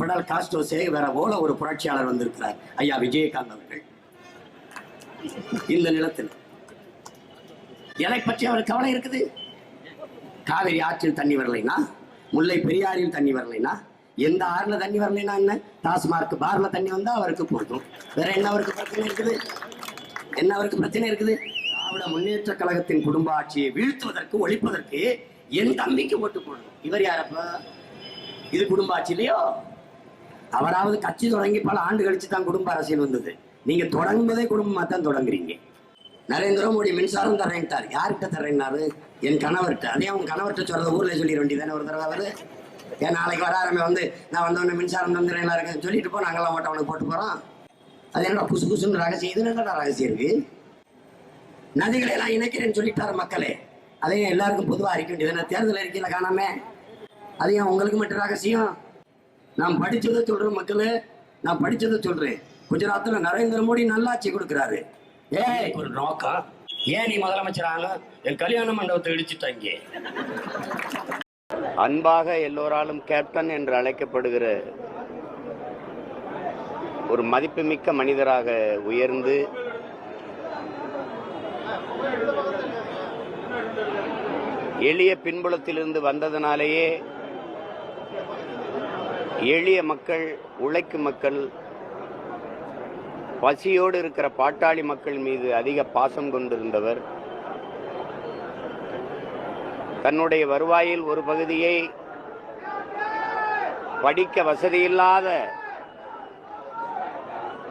Fidel காஸ்டோஸே வேற போல ஒரு புரட்சியாளர் வந்திருக்கிறார். ஐயா விஜயகாந்த் அவர்கள். இந்த நிலத்தில். எதை பற்றி அவர் கவலை இருக்குது? காவிரி ஆற்றில் தண்ணி வரலைனா? முல்லை பெரியாறில் தண்ணி வரலைனா? எந்த ஆறுல தண்ணி வரலைனா என்ன? டாஸ்மார்க் பார்ல தண்ணி வந்தா அவருக்கு போதும். வேற என்ன அவருக்கு பிரச்சனை இருக்குது? என்ன அவருக்கு பிரச்சனை இருக்குது? திராவிட முன்னேற்ற கழகத்தின் குடும்ப ஆட்சியை வீழ்த்துவதற்கு ஒழிப்பதற்கு என் தம்பிக்கு ஓட்டு போடணும். இவர் யாரப்ப இது குடும்ப ஆட்சி இல்லையோ அவராவது கட்சி தொடங்கி பல ஆண்டு கழிச்சு தான் குடும்ப அரசியல் வந்தது. நீங்க தொடங்குவதே குடும்பமா தான் தொடங்குறீங்க. நரேந்திர மோடி மின்சாரம் தரேன்ட்டார் யார்கிட்ட தரேன்னாரு என் கணவர்கிட்ட. அதே அவங்க கணவர்கிட்ட சொல்றத ஊர்ல சொல்லிட வேண்டியதானே ஒரு தடவை அவரு? ஏன் நாளைக்கு வர ஆரம்பி வந்து நான் வந்தவொடனே மின்சாரம் தந்துடுறேன் எல்லாருக்கும் சொல்லிட்டு போ நாங்கெல்லாம் ஓட்ட அவனுக்கு போட்டு போறோம். அது என்னடா புசு புசுன்னு ரகசியம்? இது என்னடா ரகசியம் இருக்கு? நதிகளை எல்லாம் இணைக்கிறேன்னு சொல்லிட்டாரு மக்களே. அதையும் எல்லாருக்கும் பொதுவாக அறிக்க வேண்டியது தேர்தல் அறிக்கையில் காணாம. அதையும் உங்களுக்கு மட்டும் ரகசியம்? நான் படிச்சதை சொல்றேன் மக்களே நான் படிச்சதை சொல்றேன். குஜராத்தில் நரேந்திர மோடி நல்லாட்சி கொடுக்குறாரு. ஏய் ஒரு நோக்கம் ஏன் நீ முதலமைச்சராங்க என் கல்யாண மண்டபத்தை இடிச்சுட்டாங்க அன்பாக எல்லோராலும் கேப்டன் என்று அழைக்கப்படுகிற ஒரு மதிப்புமிக்க மனிதராக உயர்ந்து எளிய பின்புலத்திலிருந்து வந்ததனாலேயே எளிய மக்கள் உழைக்கும் மக்கள் பசியோடு இருக்கிற பாட்டாளி மக்கள் மீது அதிக பாசம் கொண்டிருந்தவர். தன்னுடைய வருவாயில் ஒரு பகுதியை படிக்க வசதியில்லாத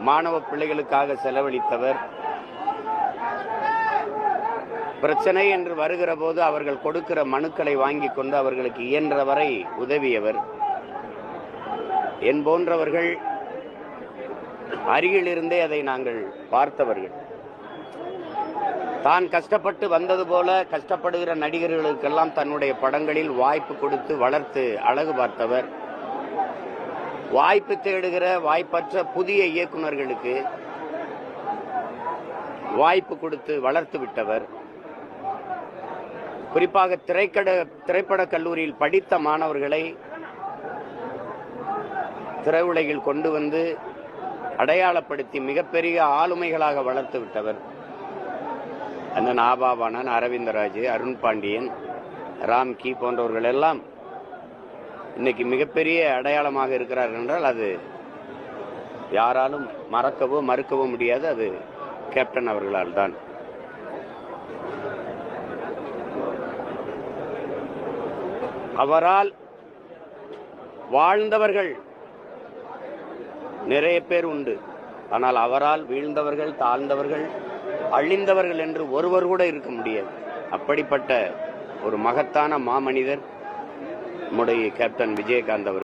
மாணவ பிள்ளைகளுக்காக செலவழித்தவர். பிரச்சனை என்று வருகிற போது அவர்கள் கொடுக்கிற மனுக்களை வாங்கி கொண்டு அவர்களுக்கு இயன்றவரை உதவியவர். என் போன்றவர்கள் அருகிலிருந்தே அதை நாங்கள் பார்த்தவர்கள். தான் கஷ்டப்பட்டு வந்தது போல கஷ்டப்படுகிற நடிகர்களுக்கெல்லாம் தன்னுடைய படங்களில் வாய்ப்பு கொடுத்து வளர்த்து அழகு பார்த்தவர். வாய்ப்பு தேடுகிற வாய்ப்பற்ற புதிய இயக்குனர்களுக்கு வாய்ப்பு கொடுத்து வளர்த்து விட்டவர். குறிப்பாக திரைக்கட திரைப்படக் கல்லூரியில் படித்த மாணவர்களை திரையுலகில் கொண்டு வந்து அடையாளப்படுத்தி மிகப்பெரிய ஆளுமைகளாக வளர்த்து விட்டவர் அந்த நாபாபானன் அரவிந்தராஜ் அருண் பாண்டியன் ராம்கி போன்றவர்கள் எல்லாம் இன்னைக்கு மிகப்பெரிய அடையாளமாக இருக்கிறார்கள் என்றால் அது யாராலும் மறக்கவோ மறுக்கவோ முடியாது. அது கேப்டன் அவர்களால் தான். அவரால் வாழ்ந்தவர்கள் நிறைய பேர் உண்டு. ஆனால் அவரால் வீழ்ந்தவர்கள் தாழ்ந்தவர்கள் அழிந்தவர்கள் என்று ஒருவர் கூட இருக்க முடியாது. அப்படிப்பட்ட ஒரு மகத்தான மாமனிதர் நம்முடைய கேப்டன் விஜயகாந்த் அவர்